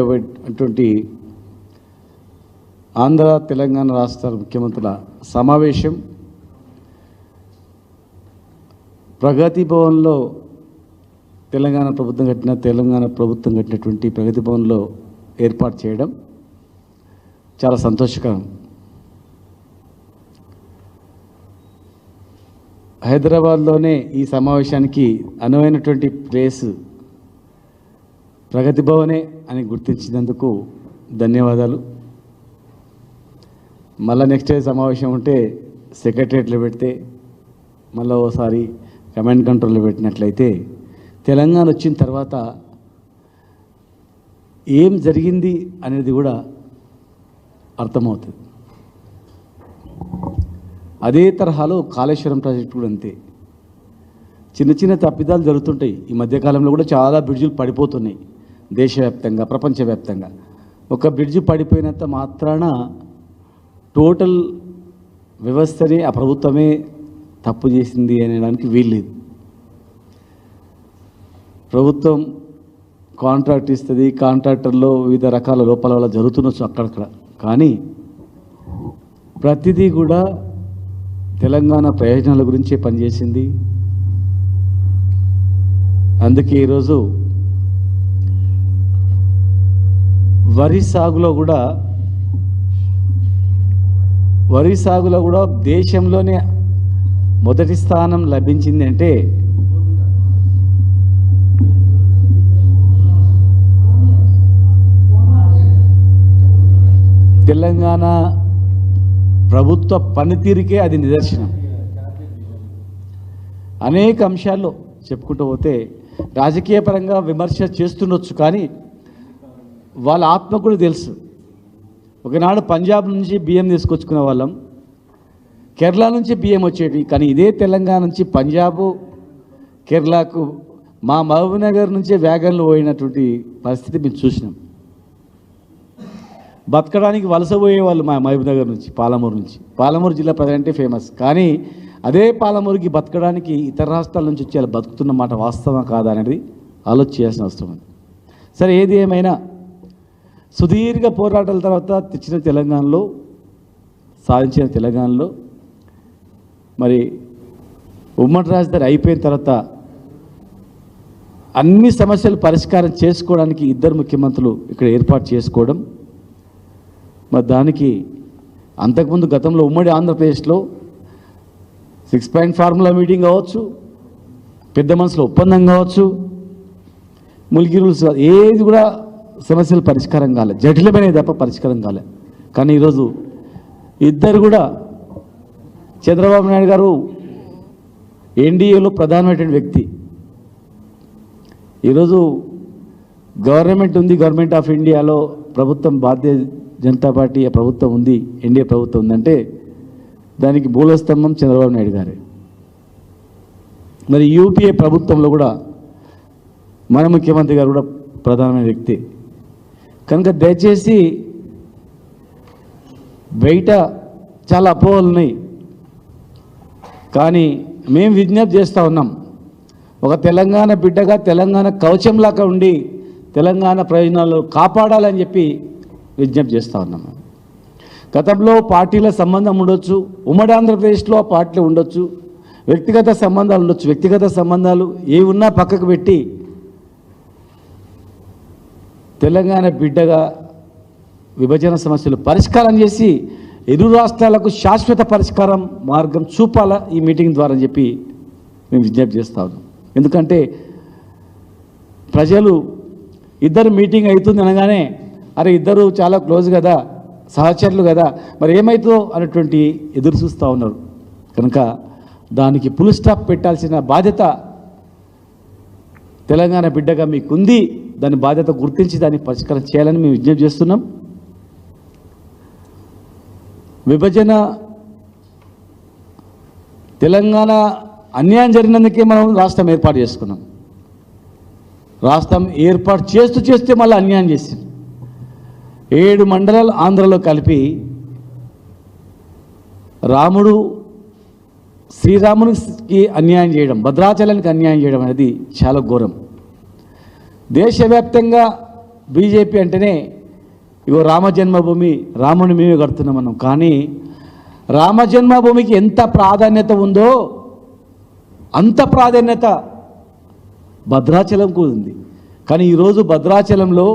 అటువంటి ఆంధ్ర తెలంగాణ రాష్ట్రాల ముఖ్యమంత్రుల సమావేశం. ప్రగతి భవన్లో తెలంగాణ ప్రభుత్వం కట్టిన తెలంగాణ ప్రభుత్వం కట్టినటువంటి ప్రగతి భవన్లో ఏర్పాటు చేయడం చాలా సంతోషకరం. హైదరాబాద్లోనే ఈ సమావేశానికి అనువైనటువంటి ప్లేస్ ప్రగతి భవనే అని గుర్తించినందుకు ధన్యవాదాలు. మళ్ళీ నెక్స్ట్ డే సమావేశం ఉంటే సెక్రటరియట్లో పెడితే మళ్ళీ ఓసారి కమాండ్ కంట్రోల్లో పెట్టినట్లయితే తెలంగాణ వచ్చిన తర్వాత ఏం జరిగింది అనేది కూడా అర్థమవుతుంది. అదే తరహాలో కాళేశ్వరం ప్రాజెక్టు కూడా అంతే. చిన్న చిన్న తప్పిదాలు జరుగుతుంటాయి. ఈ మధ్యకాలంలో కూడా చాలా బ్రిడ్జులు పడిపోతున్నాయి. దేశవ్యాప్తంగా ప్రపంచవ్యాప్తంగా. ఒక బ్రిడ్జి పడిపోయినంత మాత్రాన టోటల్ వ్యవస్థని ఆ ప్రభుత్వమే తప్పు చేసింది అనడానికి వీల్లేదు. ప్రభుత్వం కాంట్రాక్ట్ ఇస్తుంది కాంట్రాక్టర్లో వివిధ రకాల లోపాల వల్ల జరుగుతున్నచ్చు అక్కడక్కడ. కానీ ప్రతిదీ కూడా తెలంగాణ ప్రయోజనాల గురించే పనిచేసింది. అందుకే ఈరోజు వరి సాగులో కూడా వరి సాగులో కూడా దేశంలోనే మొదటి స్థానం లభించింది అంటే తెలంగాణ ప్రభుత్వ పనితీరుకే అది నిదర్శనం. అనేక అంశాల్లో చెప్పుకుంటూ పోతే రాజకీయ పరంగా విమర్శ చేస్తుండొచ్చు కానీ వాళ్ళ ఆత్మ కూడా తెలుసు. ఒకనాడు పంజాబ్ నుంచి బియ్యం తీసుకొచ్చుకునే వాళ్ళం. కేరళ నుంచి బియ్యం వచ్చేటి కానీ ఇదే తెలంగాణ నుంచి పంజాబ్ కేరళకు మా మహబూబ్నగర్ నుంచే వ్యాగన్లు పోయినటువంటి పరిస్థితి మేము చూసినాం. బతకడానికి వలస పోయేవాళ్ళు మా మహబూబ్నగర్ నుంచి పాలమూరు నుంచి. పాలమూరు జిల్లా ప్రజలంటే ఫేమస్. కానీ అదే పాలమూరుకి బతకడానికి ఇతర రాష్ట్రాల నుంచి వచ్చి వాళ్ళు బతుకుతున్న మాట వాస్తవం కాదా అనేది ఆలోచించాల్సిన అవసరం ఉంది. సరే ఏది ఏమైనా సుదీర్ఘ పోరాటాల తర్వాత తెచ్చిన తెలంగాణలో సాధించిన తెలంగాణలో మరి ఉమ్మడి రాజధాని అయిపోయిన తర్వాత అన్ని సమస్యలు పరిష్కారం చేసుకోవడానికి ఇద్దరు ముఖ్యమంత్రులు ఇక్కడ ఏర్పాటు చేసుకోవడం మరి దానికి అంతకుముందు గతంలో ఉమ్మడి ఆంధ్రప్రదేశ్లో సిక్స్ పాయింట్ ఫార్ములా మీటింగ్ కావచ్చు పెద్ద మనసులో ఒప్పందం కావచ్చు ములిగి రూల్స్ ఏది కూడా సమస్యలు పరిష్కారం కాలే. జటిలమైనవి తప్ప పరిష్కారం కాలే. కానీ ఈరోజు ఇద్దరు కూడా చంద్రబాబు నాయుడు గారు ఎన్డీఏలో ప్రధానమైనటువంటి వ్యక్తి. ఈరోజు గవర్నమెంట్ ఉంది గవర్నమెంట్ ఆఫ్ ఇండియాలో ప్రభుత్వం భారతీయ జనతా పార్టీ ప్రభుత్వం ఉంది ఎన్డీఏ ప్రభుత్వం ఉందంటే దానికి మూలస్తంభం చంద్రబాబు నాయుడు గారే. మరి యూపీఏ ప్రభుత్వంలో కూడా మన ముఖ్యమంత్రి గారు కూడా ప్రధానమైన వ్యక్తి. కనుక దయచేసి బయట చాలా అపోహలు ఉన్నాయి. కానీ మేము విజ్ఞప్తి చేస్తూ ఉన్నాం. ఒక తెలంగాణ బిడ్డగా తెలంగాణ కవచంలాగా ఉండి తెలంగాణ ప్రయోజనాలు కాపాడాలని చెప్పి విజ్ఞప్తి చేస్తూ ఉన్నాం. గతంలో పార్టీల సంబంధం ఉండొచ్చు ఉమ్మడి ఆంధ్రప్రదేశ్లో ఆ పార్టీలు ఉండొచ్చు వ్యక్తిగత సంబంధాలు ఉండొచ్చు వ్యక్తిగత సంబంధాలు ఏ ఉన్నా పక్కకు పెట్టి తెలంగాణ బిడ్డగా విభజన సమస్యలు పరిష్కారం చేసి ఇరు రాష్ట్రాలకు శాశ్వత పరిష్కారం మార్గం చూపాలా ఈ మీటింగ్ ద్వారా చెప్పి మేము విజ్ఞప్తి చేస్తా ఉన్నాం. ఎందుకంటే ప్రజలు ఇద్దరు మీటింగ్ అవుతుంది అనగానే అరే ఇద్దరు చాలా క్లోజ్ కదా సహచరులు కదా మరి ఏమవుతుందో అన్నటువంటి ఎదురు చూస్తూ ఉన్నారు. కనుక దానికి ఫుల్ స్టాప్ పెట్టాల్సిన బాధ్యత తెలంగాణ బిడ్డగా మీకుంది దాని బాధ్యత గుర్తించి దాన్ని పరిష్కారం చేయాలని మేము విజ్ఞప్తి చేస్తున్నాం. విభజన తెలంగాణ అన్యాయం జరిగినందుకే మనం రాష్ట్రం ఏర్పాటు చేసుకున్నాం. రాష్ట్రం ఏర్పాటు చేస్తూ చేస్తే మళ్ళీ అన్యాయం చేసింది. ఏడు మండలాలు ఆంధ్రలో కలిపి రాముడు శ్రీరామునికి అన్యాయం చేయడం భద్రాచలానికి అన్యాయం చేయడం అనేది చాలా ఘోరం. దేశవ్యాప్తంగా బీజేపీ అంటేనే ఇగో రామ జన్మభూమి రాముని మేమే కడుతున్నాం మనం కానీ రామ జన్మభూమికి ఎంత ప్రాధాన్యత ఉందో అంత ప్రాధాన్యత భద్రాచలంకు ఉంది. కానీ ఈరోజు భద్రాచలంలో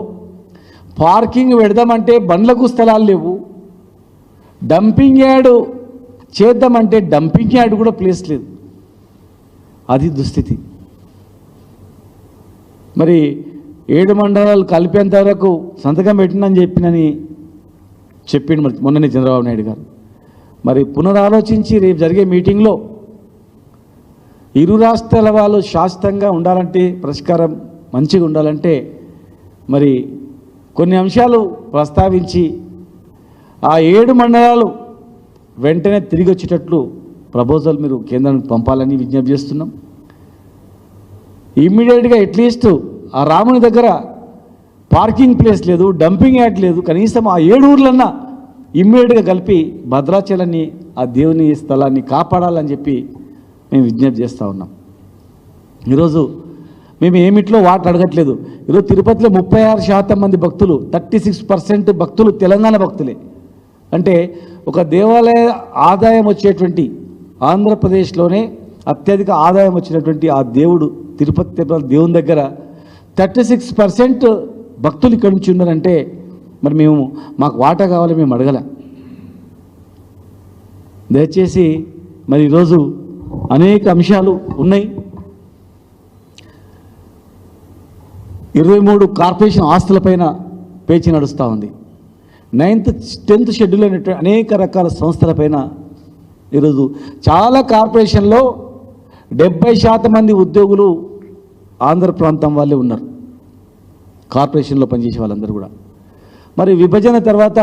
పార్కింగ్ పెడదామంటే బండ్లకు స్థలాలు లేవు. డంపింగ్ యార్డు చేద్దామంటే డంపింగ్ యార్డ్ కూడా ప్లేస్ లేదు. అది దుస్థితి. మరి ఏడు మండలాలు కలిపేంత వరకు సంతకం పెట్టినని చెప్పినని చెప్పిండు మరి మొన్ననే చంద్రబాబు నాయుడు గారు. మరి పునరాలోచించి రేపు జరిగే మీటింగ్లో ఇరు రాష్ట్రాల వాళ్ళు శాశ్వతంగా ఉండాలంటే పరిష్కారం మంచిగా ఉండాలంటే మరి కొన్ని అంశాలు ప్రస్తావించి ఆ ఏడు మండలాలు వెంటనే తిరిగి వచ్చేటట్లు ప్రపోజల్ మీరు కేంద్రానికి పంపాలని విజ్ఞప్తి చేస్తున్నాం. ఇమ్మీడియట్గా అట్లీస్ట్ ఆ రాముని దగ్గర పార్కింగ్ ప్లేస్ లేదు డంపింగ్ యార్డ్ లేదు కనీసం ఆ ఏడు ఊర్లన్నా ఇమ్మీడియట్గా కలిపి భద్రాచలాన్ని ఆ దేవుని స్థలాన్ని కాపాడాలని చెప్పి మేము విజ్ఞప్తి చేస్తూ ఉన్నాం. ఈరోజు మేము ఏమిట్లో వాటర్ అడగట్లేదు. ఈరోజు తిరుపతిలో ముప్పై ఆరు శాతం మంది భక్తులు థర్టీ సిక్స్ పర్సెంట్ భక్తులు తెలంగాణ భక్తులే. అంటే ఒక దేవాలయ ఆదాయం వచ్చేటువంటి ఆంధ్రప్రదేశ్లోనే అత్యధిక ఆదాయం వచ్చినటువంటి ఆ దేవుడు తిరుపతి తిరుపతి దేవుని దగ్గర థర్టీ సిక్స్ పర్సెంట్ భక్తులు ఇక్కడి నుంచి ఉన్నారంటే మరి మేము మాకు వాటా కావాలి మేము అడగల. దయచేసి మరి ఈరోజు అనేక అంశాలు ఉన్నాయి. ఇరవై మూడు కార్పొరేషన్ ఆస్తులపైన పేచి నడుస్తూ ఉంది. నైన్త్ టెన్త్ షెడ్యూల్ అనేటువంటి అనేక రకాల సంస్థలపైన ఈరోజు చాలా కార్పొరేషన్లో డెబ్బై శాతం మంది ఉద్యోగులు ఆంధ్ర ప్రాంతం వాళ్ళే ఉన్నారు. కార్పొరేషన్లో పనిచేసే వాళ్ళందరూ కూడా. మరి విభజన తర్వాత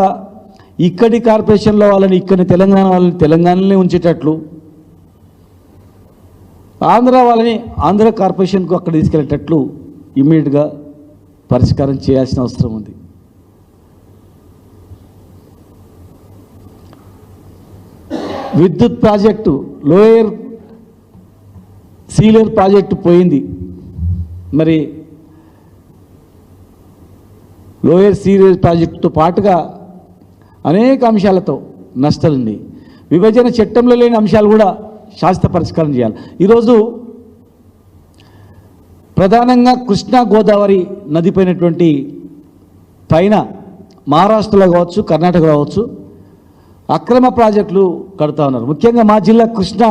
ఇక్కడి కార్పొరేషన్లో వాళ్ళని ఇక్కడి తెలంగాణ వాళ్ళని తెలంగాణలోనే ఉంచేటట్లు ఆంధ్ర వాళ్ళని ఆంధ్ర కార్పొరేషన్కు అక్కడ తీసుకెళ్ళేటట్లు ఇమ్మీడియట్గా పరిష్కారం చేయాల్సిన అవసరం ఉంది. విద్యుత్ ప్రాజెక్టు లోయర్ సీలియర్ ప్రాజెక్టు పోయింది. మరి లోయర్ సీలియర్ ప్రాజెక్టుతో పాటుగా అనేక అంశాలతో నష్టాలున్నాయి. విభజన చట్టంలో లేని అంశాలు కూడా శాశ్వత పరిష్కారం చేయాలి. ఈరోజు ప్రధానంగా కృష్ణా గోదావరి నదిపోయినటువంటి పైన మహారాష్ట్రలో కావచ్చు కర్ణాటకలో కావచ్చు అక్రమ ప్రాజెక్టులు కడుతూ ఉన్నారు. ముఖ్యంగా మా జిల్లా కృష్ణా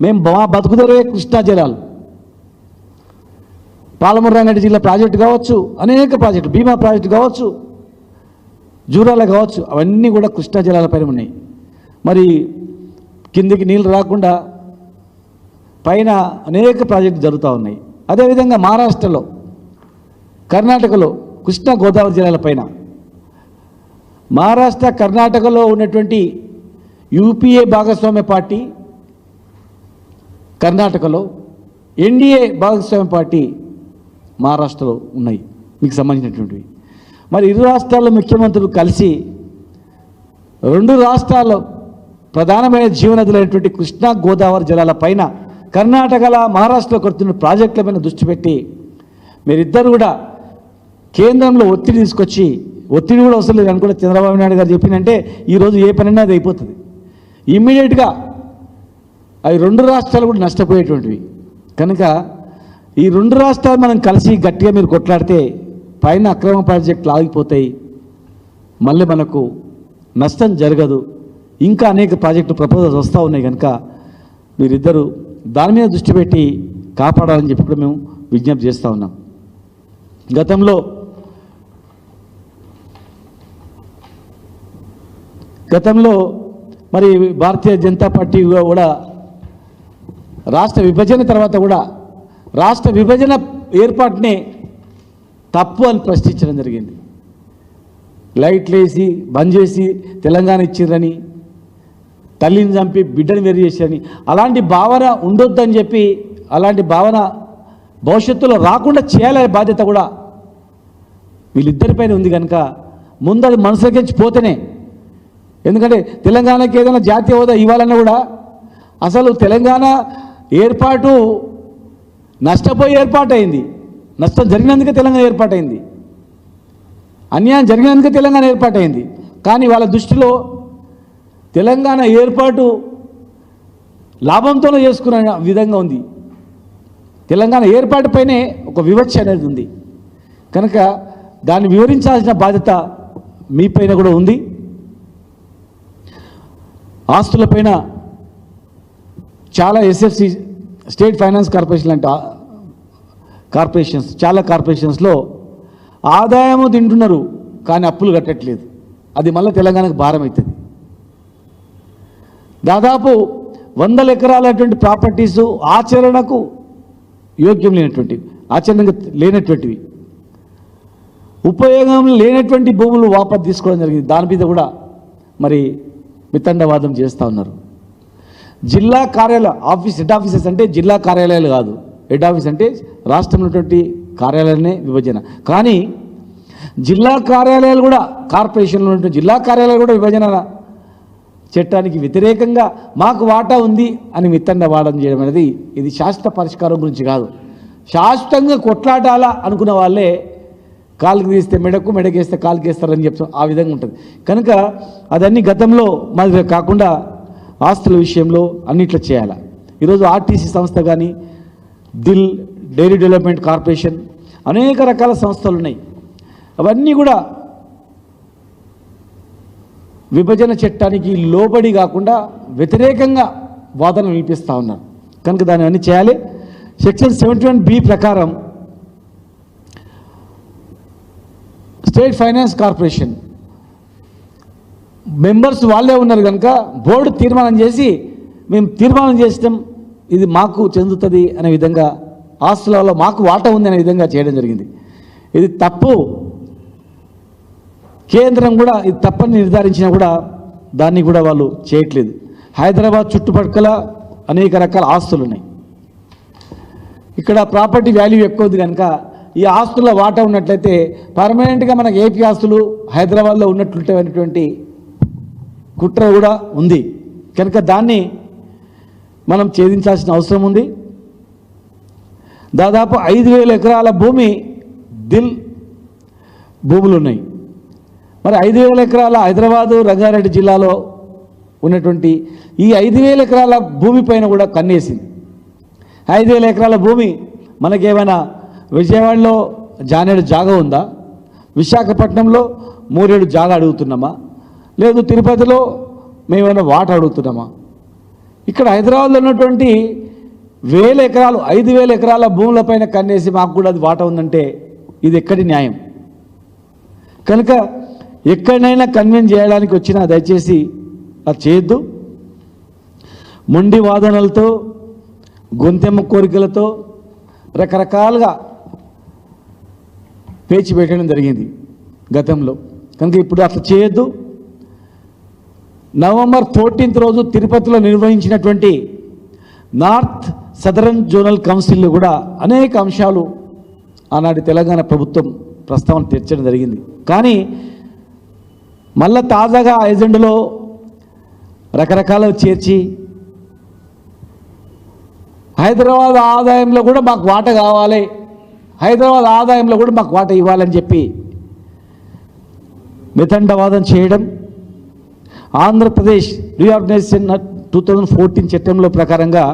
మేము మా బతుకుదరే కృష్ణా జలాలు. పాలమూరు రంగారెడ్డి జిల్లా ప్రాజెక్టు కావచ్చు అనేక ప్రాజెక్టులు బీమా ప్రాజెక్టు కావచ్చు జూరాల కావచ్చు అవన్నీ కూడా కృష్ణా జలాలపైన ఉన్నాయి. మరి కిందికి నీళ్ళు రాకుండా పైన అనేక ప్రాజెక్టులు జరుగుతూ ఉన్నాయి. అదేవిధంగా మహారాష్ట్రలో కర్ణాటకలో కృష్ణా గోదావరి జిల్లాల పైన మహారాష్ట్ర కర్ణాటకలో ఉన్నటువంటి యూపీఏ భాగస్వామ్య పార్టీ కర్ణాటకలో ఎన్డీఏ భాగస్వామ్య పార్టీ మహారాష్ట్రలో ఉన్నాయి. మీకు సంబంధించినటువంటివి. మరి ఇరు రాష్ట్రాల ముఖ్యమంత్రులు కలిసి రెండు రాష్ట్రాల ప్రధానమైన జీవనదులైనటువంటి కృష్ణా గోదావరి జలాల పైన కర్ణాటకల మహారాష్ట్రలో కడుతున్న ప్రాజెక్టుల పైన దృష్టి పెట్టి మీరిద్దరు కూడా కేంద్రంలో ఒత్తిడి తీసుకొచ్చి ఒత్తిడి కూడా అవసరం లేదు అనుకుంటే చంద్రబాబు నాయుడు గారు చెప్పినంటే ఈరోజు ఏ పనైనా అది అయిపోతుంది. ఇమ్మీడియట్గా అవి రెండు రాష్ట్రాలు కూడా నష్టపోయేటువంటివి. కనుక ఈ రెండు రాష్ట్రాలు మనం కలిసి గట్టిగా మీరు కొట్లాడితే పైన అక్రమ ప్రాజెక్టులు ఆగిపోతాయి. మళ్ళీ మనకు నష్టం జరగదు. ఇంకా అనేక ప్రాజెక్టు ప్రపోజల్స్ వస్తూ ఉన్నాయి కనుక మీరిద్దరూ దాని మీద దృష్టి పెట్టి కాపాడాలని చెప్పి కూడా మేము విజ్ఞప్తి చేస్తూ ఉన్నాం. గతంలో గతంలో మరి భారతీయ జనతా పార్టీ కూడా రాష్ట్ర విభజన తర్వాత కూడా రాష్ట్ర విభజన ఏర్పాటునే తప్పు అని ప్రశ్నించడం జరిగింది. లైట్లు వేసి బంద్ చేసి తెలంగాణ ఇచ్చిర్రని తల్లిని చంపి బిడ్డని వేరు చేశారని అలాంటి భావన ఉండొద్దని చెప్పి అలాంటి భావన భవిష్యత్తులో రాకుండా చేయాలనే బాధ్యత కూడా వీళ్ళిద్దరిపైన ఉంది కనుక ముందు అది మనసులోకించి పోతేనే ఎందుకంటే తెలంగాణకి ఏదైనా జాతీయ హోదా ఇవ్వాలన్నా కూడా అసలు తెలంగాణ ఏర్పాటు నష్టపోయి ఏర్పాటైంది. నష్టం జరిగినందుకే తెలంగాణ ఏర్పాటైంది. అన్యాయం జరిగినందుకే తెలంగాణ ఏర్పాటైంది. కానీ వాళ్ళ దృష్టిలో తెలంగాణ ఏర్పాటు లాభంతోనే చేసుకున్న విధంగా ఉంది. తెలంగాణ ఏర్పాటుపైనే ఒక వివక్ష అనేది ఉంది. కనుక దాన్ని వివరించాల్సిన బాధ్యత మీపైన కూడా ఉంది. ఆస్తులపైన చాలా ఎస్ఎఫ్సి స్టేట్ ఫైనాన్స్ కార్పొరేషన్ లాంటి కార్పొరేషన్స్ చాలా కార్పొరేషన్స్లో ఆదాయము తింటున్నారు కానీ అప్పులు కట్టట్లేదు. అది మళ్ళీ తెలంగాణకు భారం అవుతుంది దాదాపు వందల ఎకరాలటువంటి ప్రాపర్టీసు ఆచరణకు యోగ్యం లేనటువంటివి ఆచరణకు లేనటువంటివి. ఉపయోగం లేనటువంటి భూములు వాపసు తీసుకోవడం జరిగింది. దాని మీద కూడా మరి వితండవాదం చేస్తూ ఉన్నారు. జిల్లా కార్యాలయ ఆఫీస్ హెడ్ ఆఫీసెస్ అంటే జిల్లా కార్యాలయాలు కాదు. హెడ్ ఆఫీస్ అంటే రాష్ట్రంలో ఉన్నటువంటి కార్యాలయాలనే విభజన. కానీ జిల్లా కార్యాలయాలు కూడా కార్పొరేషన్లో ఉన్నటువంటి జిల్లా కార్యాలయాలు కూడా విభజన చట్టానికి వ్యతిరేకంగా మాకు వాటా ఉంది అని విత్తండవాదం చేయడం అనేది ఇది శాశ్వత పరిష్కారం గురించి కాదు. శాశ్వతంగా కొట్లాడాలా అనుకున్న వాళ్ళే కాలుకి తీస్తే మెడకు మెడకేస్తే కాలుకి వేస్తారని చెప్తాం. ఆ విధంగా ఉంటుంది. కనుక అదన్నీ గతంలో మాదిరి కాకుండా ఆస్తుల విషయంలో అన్నిట్లో చేయాలి. ఈరోజు ఆర్టీసీ సంస్థ కానీ దిల్ డైరీ డెవలప్మెంట్ కార్పొరేషన్ అనేక రకాల సంస్థలు ఉన్నాయి. అవన్నీ కూడా విభజన చట్టానికి లోబడి కాకుండా వ్యతిరేకంగా వాదన వినిపిస్తూ ఉన్నారు. కనుక దాన్ని అన్ని చేయాలి. సెక్షన్ సెవెంటీ వన్ బి ప్రకారం స్టేట్ ఫైనాన్స్ కార్పొరేషన్ మెంబర్స్ వాళ్ళే ఉన్నారు కనుక బోర్డు తీర్మానం చేసి మేము తీర్మానం చేసినాం ఇది మాకు చెందుతుంది అనే విధంగా ఆస్తులలో మాకు వాటా ఉంది అనే విధంగా చేయడం జరిగింది. ఇది తప్పు. కేంద్రం కూడా ఇది తప్పని నిర్ధారించినా కూడా దాన్ని కూడా వాళ్ళు చేయట్లేదు. హైదరాబాద్ చుట్టుపక్కల అనేక రకాల ఆస్తులు ఉన్నాయి. ఇక్కడ ప్రాపర్టీ వాల్యూ ఎక్కువ ఉంది కనుక ఈ ఆస్తుల వాటా ఉన్నట్లయితే పర్మనెంట్గా మనకు ఏపీ ఆస్తులు హైదరాబాద్లో ఉన్నట్లుంటేటువంటి కుట్ర కూడా ఉంది. కనుక దాన్ని మనం ఛేదించాల్సిన అవసరం ఉంది. దాదాపు ఐదు వేల ఎకరాల భూమి దిల్ భూములు ఉన్నాయి. మరి ఐదు వేల ఎకరాల హైదరాబాదు రంగారెడ్డి జిల్లాలో ఉన్నటువంటి ఈ ఐదు వేల ఎకరాల భూమి పైన కూడా కన్నేసింది. ఐదు వేల ఎకరాల భూమి మనకేమైనా విజయవాడలో జానేడు జాగా ఉందా? విశాఖపట్నంలో మూరేడు జాగా అడుగుతున్నామా? లేదు తిరుపతిలో మేమేమైనా వాట అడుగుతున్నామా? ఇక్కడ హైదరాబాద్లో ఉన్నటువంటి వేల ఎకరాలు ఐదు వేల ఎకరాల భూములపైన కన్నేసి మాకు కూడా అది వాట ఉందంటే ఇది ఎక్కడి న్యాయం? కనుక ఎక్కడైనా కన్విన్స్ చేయడానికి వచ్చినా దయచేసి అది చేయొద్దు. మొండి వాదనలతో గొంతెమ్మ కోరికలతో రకరకాలుగా పేచి పెట్టడం జరిగింది గతంలో. కనుక ఇప్పుడు అట్లా చేయొద్దు. నవంబర్ ఫోర్టీన్త్ రోజు తిరుపతిలో నిర్వహించినటువంటి నార్త్ సదరన్ జోనల్ కౌన్సిల్లో కూడా అనేక అంశాలు ఆనాటి తెలంగాణ ప్రభుత్వం ప్రస్తావన తెచ్చడం జరిగింది. కానీ మళ్ళా తాజాగా ఆ ఎజెండాలో చేర్చి హైదరాబాద్ ఆదాయంలో కూడా మాకు వాట కావాలి. హైదరాబాద్ ఆదాయంలో కూడా మాకు వాటా ఇవ్వాలని చెప్పి మితండవాదం చేయడం Andhra Pradesh reorganisation two thousand fourteen చట్టంలో ప్రకారంగా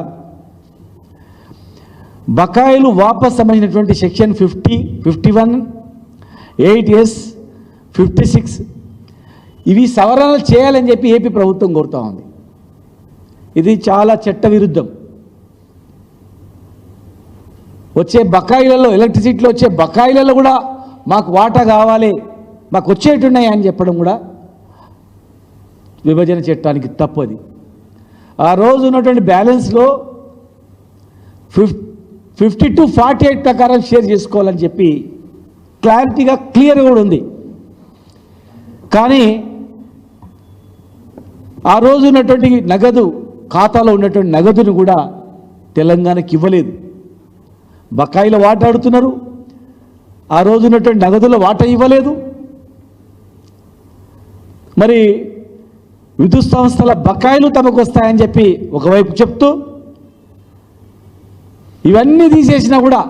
బకాయిలు వాపస్ సంబంధించినటువంటి section fifty fifty one eight S fifty six ఇవి సవరణలు చేయాలని చెప్పి ఏపీ ప్రభుత్వం కోరుతూ ఉంది. ఇది చాలా చట్ట విరుద్ధం వచ్చే బకాయిలలో ఎలక్ట్రిసిటీలో వచ్చే బకాయిలలో కూడా మాకు వాటా కావాలి మాకు వచ్చేటున్నాయి అని చెప్పడం కూడా విభజన చట్టానికి తప్పది ఆ రోజు ఉన్నటువంటి బ్యాలెన్స్లో fif fifty two forty eight ప్రకారం షేర్ చేసుకోవాలని చెప్పి క్లారిటీగా క్లియర్గా కూడా ఉంది. కానీ ఆ రోజు ఉన్నటువంటి నగదు ఖాతాలో ఉన్నటువంటి నగదును కూడా తెలంగాణకి ఇవ్వలేదు. బకాయిల వాట అడుగుతున్నారు ఆ రోజు ఉన్నటువంటి నగదుల వాట ఇవ్వలేదు. మరి విద్యుత్ సంస్థల బకాయిలు తమకు వస్తాయని చెప్పి ఒకవైపు చెప్తూ ఇవన్నీ తీసేసినా కూడా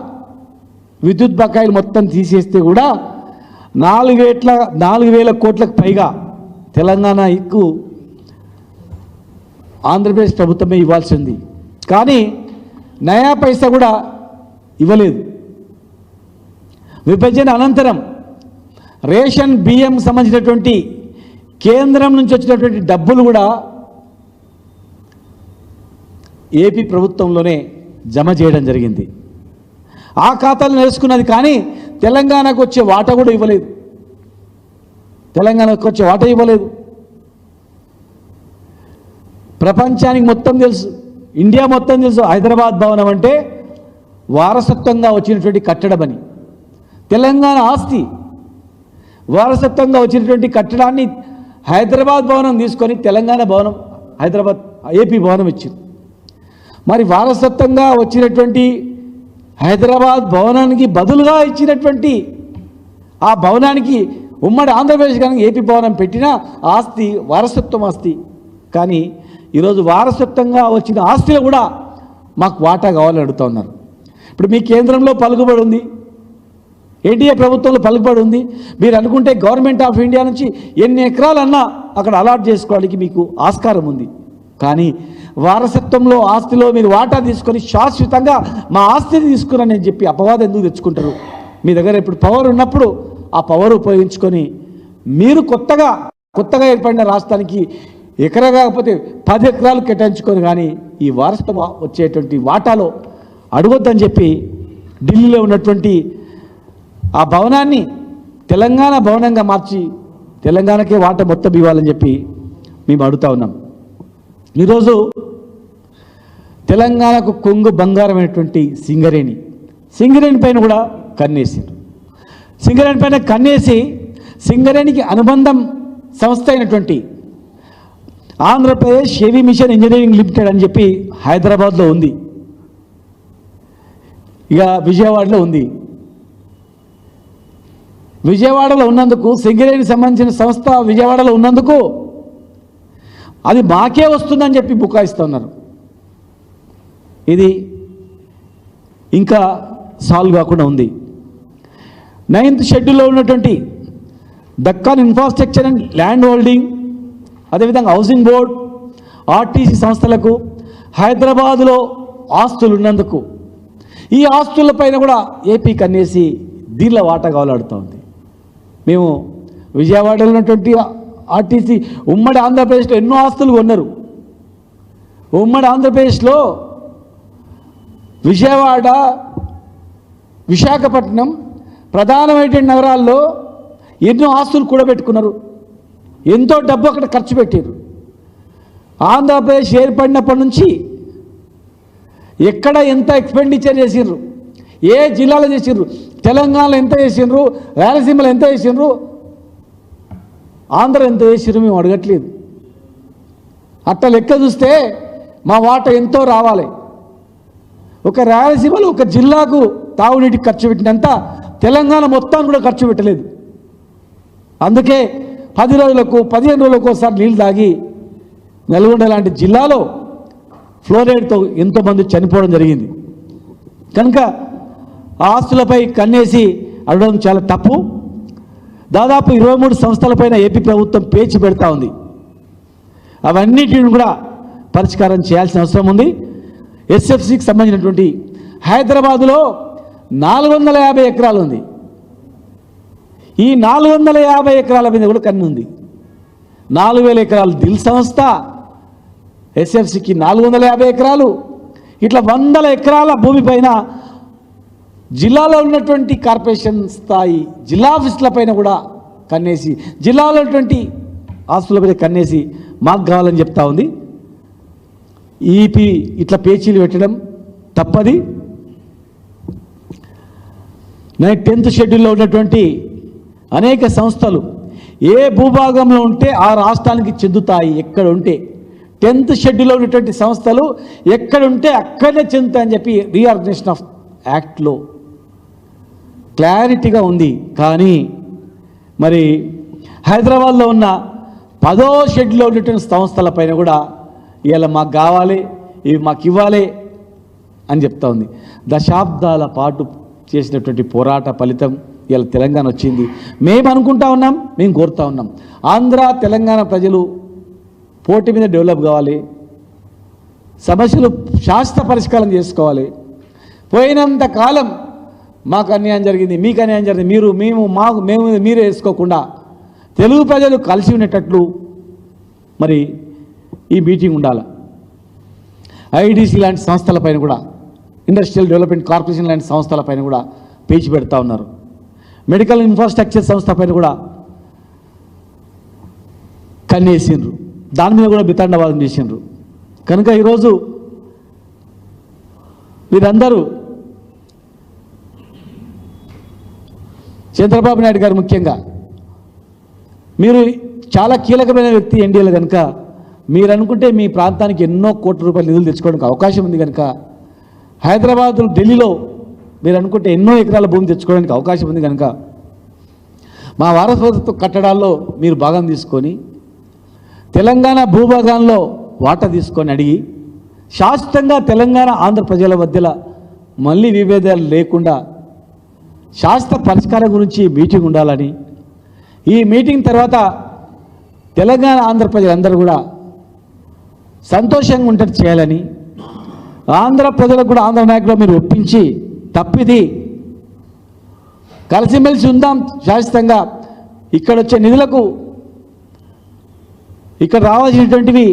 విద్యుత్ బకాయిలు మొత్తం తీసేస్తే కూడా నాలుగు వేట్ల నాలుగు వేల కోట్లకు పైగా తెలంగాణకు ఆంధ్రప్రదేశ్ ప్రభుత్వమే ఇవ్వాల్సింది కానీ నయా పైసా కూడా ఇవ్వలేదు. విభజన అనంతరం రేషన్ బియ్యం సంబంధించినటువంటి కేంద్రం నుంచి వచ్చినటువంటి డబ్బులు కూడా ఏపీ ప్రభుత్వంలోనే జమ చేయడం జరిగింది. ఆ ఖాతాలు నేర్చుకున్నది కానీ తెలంగాణకు వచ్చే వాటా కూడా ఇవ్వలేదు. తెలంగాణకు వచ్చే వాటా ఇవ్వలేదు. ప్రపంచానికి మొత్తం తెలుసు. ఇండియా మొత్తం తెలుసు. హైదరాబాద్ భవనం అంటే వారసత్వంగా వచ్చినటువంటి కట్టడమని తెలంగాణ ఆస్తి. వారసత్వంగా వచ్చినటువంటి కట్టడాన్ని హైదరాబాద్ భవనం తీసుకొని తెలంగాణ భవనం హైదరాబాద్ ఏపీ భవనం ఇచ్చింది. మరి వారసత్వంగా వచ్చినటువంటి హైదరాబాద్ భవనానికి బదులుగా ఇచ్చినటువంటి ఆ భవనానికి ఉమ్మడి ఆంధ్రప్రదేశ్ కానీ ఏపీ భవనం పెట్టిన ఆస్తి వారసత్వం ఆస్తి. కానీ ఈరోజు వారసత్వంగా వచ్చిన ఆస్తిలో కూడా మాకు వాటా కావాలని అడుగుతా ఉన్నారు. ఇప్పుడు మీ కేంద్రంలో పలుకుబడి ఉంది. ఎన్డీఏ ప్రభుత్వంలో పలుకుబడి ఉంది. మీరు అనుకుంటే గవర్నమెంట్ ఆఫ్ ఇండియా నుంచి ఎన్ని ఎకరాలన్నా అక్కడ అలాట్ చేసుకోవడానికి మీకు ఆస్కారం ఉంది. కానీ వారసత్వంలో ఆస్తిలో మీరు వాటా తీసుకొని శాశ్వతంగా మా ఆస్తిని తీసుకున్నానని చెప్పి అపవాదం ఎందుకు తెచ్చుకుంటారు? మీ దగ్గర ఇప్పుడు పవర్ ఉన్నప్పుడు ఆ పవర్ ఉపయోగించుకొని మీరు కొత్తగా కొత్తగా ఏర్పడిన రాష్ట్రానికి ఎకరా కాకపోతే పది ఎకరాలు కేటాయించుకొని కానీ ఈ వారసత్వం వచ్చేటువంటి వాటాలో అడగొద్దని చెప్పి ఢిల్లీలో ఉన్నటువంటి ఆ భవనాన్ని తెలంగాణ భవనంగా మార్చి తెలంగాణకే వాట మొత్తం ఇవ్వాలని చెప్పి మేము అడుగుతా ఉన్నాం. ఈరోజు తెలంగాణకు కొంగు బంగారమైనటువంటి సింగరేణి. సింగరేణి పైన కూడా కన్నేసారు సింగరేణి పైన కన్నేసి సింగరేణికి అనుబంధం సంస్థ అయినటువంటి Andhra Pradesh heavy machine engineering limited అని చెప్పి హైదరాబాద్లో ఉంది. ఇక విజయవాడలో ఉంది. విజయవాడలో ఉన్నందుకు సింగరేణికి సంబంధించిన సంస్థ విజయవాడలో ఉన్నందుకు అది మాకే వస్తుందని చెప్పి బుకాయిస్తున్నారు. ఇది ఇంకా సాల్వ్ కాకుండా ఉంది. నైన్త్ షెడ్యూల్లో ఉన్నటువంటి Deccan infrastructure and land holding అదేవిధంగా హౌసింగ్ బోర్డ్ ఆర్టీసీ సంస్థలకు హైదరాబాదులో ఆస్తులు ఉన్నందుకు ఈ ఆస్తులపైన కూడా ఏపీ కన్నేసి దీనిలో వాటా కావాలడుతూ ఉంది. మేము విజయవాడలో ఉన్నటువంటి ఆర్టీసీ ఉమ్మడి ఆంధ్రప్రదేశ్లో ఎన్నో ఆస్తులు కొన్నారు. ఉమ్మడి ఆంధ్రప్రదేశ్లో విజయవాడ విశాఖపట్నం ప్రధానమైనటువంటి నగరాల్లో ఎన్నో ఆస్తులు కూడబెట్టుకున్నారు. ఎంతో డబ్బు అక్కడ ఖర్చు పెట్టారు. ఆంధ్రప్రదేశ్ ఏర్పడినప్పటి నుంచి ఎక్కడ ఎంత ఎక్స్పెండిచర్ చేసిండ్రు? ఏ జిల్లాలో చేసిండ్రు? తెలంగాణలో ఎంత చేసిండ్రు? రాయలసీమలో ఎంత చేసిండ్రు? ఆంధ్ర ఎంత చేసిండ్రు మేము అడగట్లేదు. అట్ట లెక్క చూస్తే మా వాట ఎంతో రావాలి. ఒక రాయలసీమలో ఒక జిల్లాకు తాగునీటికి ఖర్చు పెట్టినంత తెలంగాణ మొత్తాన్ని కూడా ఖర్చు పెట్టలేదు. అందుకే పది రోజులకు పదిహేను రోజులకు ఒకసారి నీళ్ళు తాగి నల్గొండ లాంటి జిల్లాలో ఫ్లోరైడ్తో ఎంతోమంది చనిపోవడం జరిగింది. కనుక ఆ ఆస్తులపై కన్నేసి అడగడం చాలా తప్పు. దాదాపు ఇరవై మూడు సంస్థలపైన ఏపీ ప్రభుత్వం పేచి పెడతా ఉంది. అవన్నిటిని కూడా పరిష్కారం చేయాల్సిన అవసరం ఉంది. ఎస్ఎఫ్సికి సంబంధించినటువంటి హైదరాబాదులో నాలుగు వందల యాభై ఎకరాలు ఉంది. ఈ నాలుగు వందల యాభై ఎకరాల మీద కూడా కన్ను ఉంది. నాలుగు వేల ఎకరాలు దిల్ సంస్థ ఎస్ఎఫ్సికి నాలుగు వందల యాభై ఎకరాలు ఇట్లా వందల ఎకరాల భూమిపైన జిల్లాలో ఉన్నటువంటి కార్పొరేషన్ స్థాయి జిల్లా ఆఫీసుల పైన కూడా కన్నేసి జిల్లాలో ఉన్నటువంటి ఆస్తులపై కన్నేసి మాకు కావాలని చెప్తా ఉంది. ఈపీ ఇట్లా పేచీలు పెట్టడం తప్పది. నేను టెన్త్ షెడ్యూల్లో ఉన్నటువంటి అనేక సంస్థలు ఏ భూభాగంలో ఉంటే ఆ రాష్ట్రానికి చెందుతాయి ఎక్కడ ఉంటే టెన్త్ షెడ్యూల్లో ఉన్నటువంటి సంస్థలు ఎక్కడ ఉంటే చెందుతా అని చెప్పి రీఆర్గనైజేషన్ ఆఫ్ యాక్ట్లో క్లారిటీగా ఉంది. కానీ మరి హైదరాబాద్లో ఉన్న పదో షెడ్యూల్లో ఉన్నటువంటి సంస్థలపైన కూడా ఇలా మాకు కావాలి ఇవి మాకు ఇవ్వాలి అని చెప్తా ఉంది. దశాబ్దాల పాటు చేసినటువంటి పోరాట ఫలితం ఇలా తెలంగాణ వచ్చింది. మేము అనుకుంటా ఉన్నాం మేము కోరుతా ఉన్నాం. ఆంధ్ర తెలంగాణ ప్రజలు పోటీ మీద డెవలప్ కావాలి. సమస్యలు శాస్త్ర పరిష్కారం చేసుకోవాలి. పోయినంత కాలం మాకు అన్యాయం జరిగింది మీకు అన్యాయం జరిగింది. మీరు మేము మాకు మేము మీరే వేసుకోకుండా తెలుగు ప్రజలు కలిసి ఉండేటట్లు మరి ఈ మీటింగ్ ఉండాలి. ఐడిసి లాంటి సంస్థలపైన కూడా ఇండస్ట్రియల్ డెవలప్మెంట్ కార్పొరేషన్ లాంటి సంస్థలపైన కూడా పేచి పెడతా ఉన్నారు. మెడికల్ ఇన్ఫ్రాస్ట్రక్చర్ సంస్థ పైన కూడా కన్నేసిండ్రు. దాని మీద కూడా బితాండవాదం చేసిండ్రు. కనుక ఈరోజు మీరందరూ చంద్రబాబు నాయుడు గారు ముఖ్యంగా మీరు చాలా కీలకమైన వ్యక్తి ఎన్డీఏలు కనుక మీరు అనుకుంటే మీ ప్రాంతానికి ఎన్నో కోట్ల రూపాయలు నిధులు తెచ్చుకోవడానికి అవకాశం ఉంది కనుక హైదరాబాద్ ఢిల్లీలో మీరు అనుకుంటే ఎన్నో ఎకరాల భూమి తెచ్చుకోవడానికి అవకాశం ఉంది కనుక మా వారసత్వ కట్టడాల్లో మీరు భాగం తీసుకొని తెలంగాణ భూభాగంలో వాటా తీసుకొని అడిగి శాశ్వతంగా తెలంగాణ ఆంధ్ర ప్రజల మధ్యలో మళ్ళీ విభేదాలు లేకుండా శాస్త్ర పరిష్కారం గురించి మీటింగ్ ఉండాలని ఈ మీటింగ్ తర్వాత తెలంగాణ ఆంధ్ర ప్రజలందరూ కూడా సంతోషంగా ఉంటే చేయాలని ఆంధ్ర ప్రజలకు కూడా ఆంధ్ర నాయకులు మీరు ఒప్పించి తప్పిది. కలిసిమెలిసి ఉందాం శాశ్వతంగా ఇక్కడ వచ్చే నిధులకు ఇక్కడ రావాల్సినటువంటివి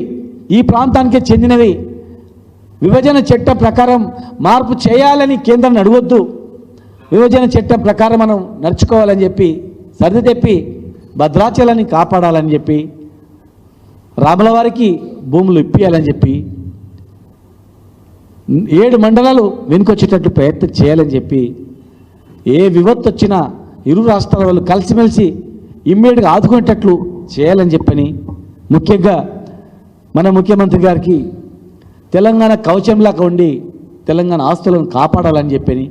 ఈ ప్రాంతానికే చెందినవి. విభజన చట్ట ప్రకారం మార్పు చేయాలని కేంద్రం అడగొద్దు విభజన చట్టం ప్రకారం మనం నడుచుకోవాలని చెప్పి సర్ది తెప్పి భద్రాచలాన్ని కాపాడాలని చెప్పి రాముల వారికి భూములు ఇప్పియాలని చెప్పి ఏడు మండలాలు వెనుకొచ్చేటట్టు ప్రయత్నం చేయాలని చెప్పి ఏ విపత్తు వచ్చినా ఇరు రాష్ట్రాల వాళ్ళు కలిసిమెలిసి ఇమ్మీడియట్గా ఆదుకునేటట్లు చేయాలని చెప్పని ముఖ్యంగా మన ముఖ్యమంత్రి గారికి తెలంగాణ కవచంలాగా ఉండి తెలంగాణ ఆస్తులను కాపాడాలని చెప్పని.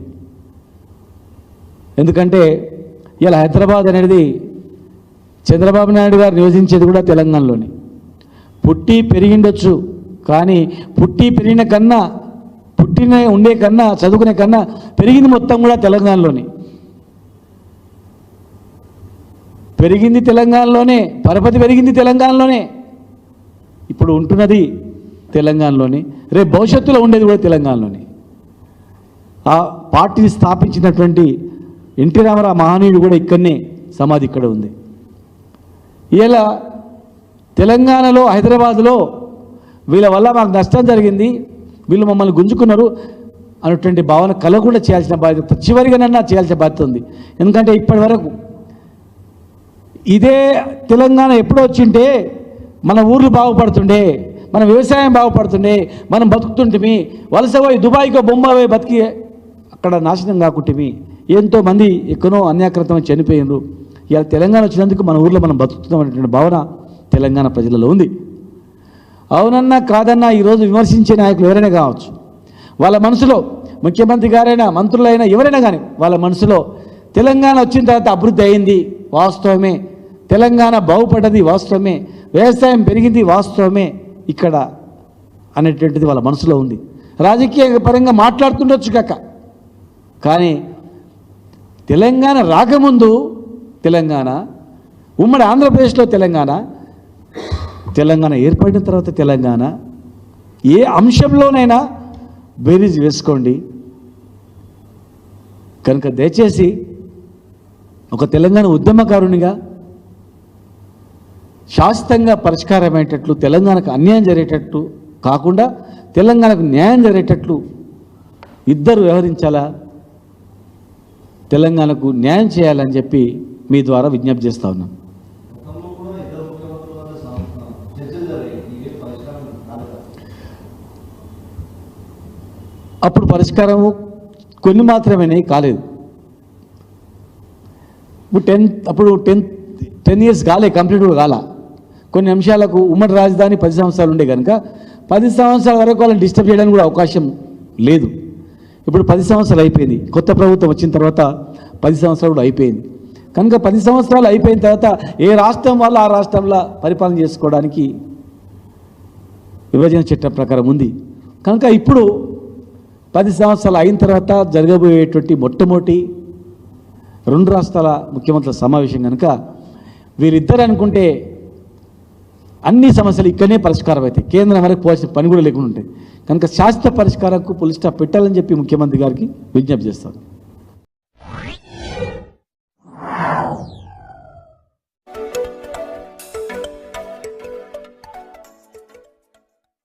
ఎందుకంటే ఇలా హైదరాబాద్ అనేది చంద్రబాబు నాయుడు గారు నివసించేది కూడా తెలంగాణలోని. పుట్టి పెరిగిండొచ్చు కానీ పుట్టి పెరిగిన కన్నా పుట్టిన ఉండే కన్నా చదువుకునే కన్నా పెరిగింది మొత్తం కూడా తెలంగాణలోనే. పెరిగింది తెలంగాణలోనే పరపతి పెరిగింది తెలంగాణలోనే. ఇప్పుడు ఉంటున్నది తెలంగాణలోనే. రేపు భవిష్యత్తులో ఉండేది కూడా తెలంగాణలోనే. ఆ పార్టీని స్థాపించినటువంటి ఎన్టీ రామారావు మహనీయుడు కూడా ఇక్కడనే సమాధి ఇక్కడ ఉంది. ఇలా తెలంగాణలో హైదరాబాద్లో వీళ్ళ వల్ల మాకు నష్టం జరిగింది. వీళ్ళు మమ్మల్ని గుంజుకున్నారు అన్నటువంటి భావన కలగకుండా చేయాల్సిన బాధ్యత చివరిగానన్నా చేయాల్సిన బాధ్యత ఉంది. ఎందుకంటే ఇప్పటి వరకు ఇదే తెలంగాణ ఎప్పుడో వచ్చింటే మన ఊర్లు బాగుపడుతుండే మన వ్యవసాయం బాగుపడుతుండే మనం బతుకుతుంటిమి వలస పోయి దుబాయ్కో బొంబాయి బతికి అక్కడ నాశనం కాకుంటిమి. ఎంతోమంది ఎక్కడో అన్యాకృతమై చనిపోయినారు. ఇలా తెలంగాణ వచ్చినందుకు మన ఊర్లో మనం బతుకుతున్నాం అనేటువంటి భావన తెలంగాణ ప్రజలలో ఉంది. అవునన్నా కాదన్నా ఈరోజు విమర్శించే నాయకులు ఎవరైనా కావచ్చు. వాళ్ళ మనసులో ముఖ్యమంత్రి గారైనా మంత్రులైనా ఎవరైనా కానీ వాళ్ళ మనసులో తెలంగాణ వచ్చిన తర్వాత అభివృద్ధి అయింది వాస్తవమే. తెలంగాణ బాగుపడ్డది వాస్తవమే వ్యవసాయం పెరిగింది వాస్తవమే ఇక్కడ అనేటువంటిది వాళ్ళ మనసులో ఉంది. రాజకీయ పరంగా మాట్లాడుతుండొచ్చు కాక. కానీ తెలంగాణ రాకముందు తెలంగాణ ఉమ్మడి ఆంధ్రప్రదేశ్లో తెలంగాణ తెలంగాణ ఏర్పడిన తర్వాత తెలంగాణ ఏ అంశంలోనైనా బేరీజ్ వేసుకోండి. కనుక దయచేసి ఒక తెలంగాణ ఉద్యమకారునిగా శాశ్వతంగా పరిష్కారమయ్యేటట్లు తెలంగాణకు అన్యాయం జరిగేటట్లు కాకుండా తెలంగాణకు న్యాయం జరిగేటట్లు ఇద్దరు వ్యవహరించాలా? తెలంగాణకు న్యాయం చేయాలని చెప్పి మీ ద్వారా విజ్ఞప్తి చేస్తా ఉన్నాం. అప్పుడు పరిష్కారము కొన్ని మాత్రమే కాలేదు. ఇప్పుడు టెన్త్ అప్పుడు టెన్త్ టెన్ ఇయర్స్ కాలే కంప్లీట్ కూడా కాల? కొన్ని అంశాలకు ఉమ్మడి రాజధాని పది సంవత్సరాలు ఉండే కనుక పది సంవత్సరాల వరకు వాళ్ళని డిస్టర్బ్ చేయడానికి కూడా అవకాశం లేదు. ఇప్పుడు పది సంవత్సరాలు అయిపోయింది. కొత్త ప్రభుత్వం వచ్చిన తర్వాత పది సంవత్సరాలు కూడా అయిపోయింది. కనుక పది సంవత్సరాలు అయిపోయిన తర్వాత ఏ రాష్ట్రం వల్ల ఆ రాష్ట్రంలో పరిపాలన చేసుకోవడానికి విభజన చట్టం ప్రకారం ఉంది. కనుక ఇప్పుడు పది సంవత్సరాలు అయిన తర్వాత జరగబోయేటువంటి మొట్టమొదటి రెండు రాష్ట్రాల ముఖ్యమంత్రుల సమావేశం కనుక వీరిద్దరు అనుకుంటే అన్ని సమస్యలు ఇక్కడనే పరిష్కారం అవుతాయి. కేంద్రం వరకు పోవాల్సిన పని కూడా లేకుండా ఉంటాయి. కనుక శాశ్వత పరిష్కారంకు పులి స్టాప్ పెట్టాలని చెప్పి ముఖ్యమంత్రి గారికి విజ్ఞప్తి చేస్తాను.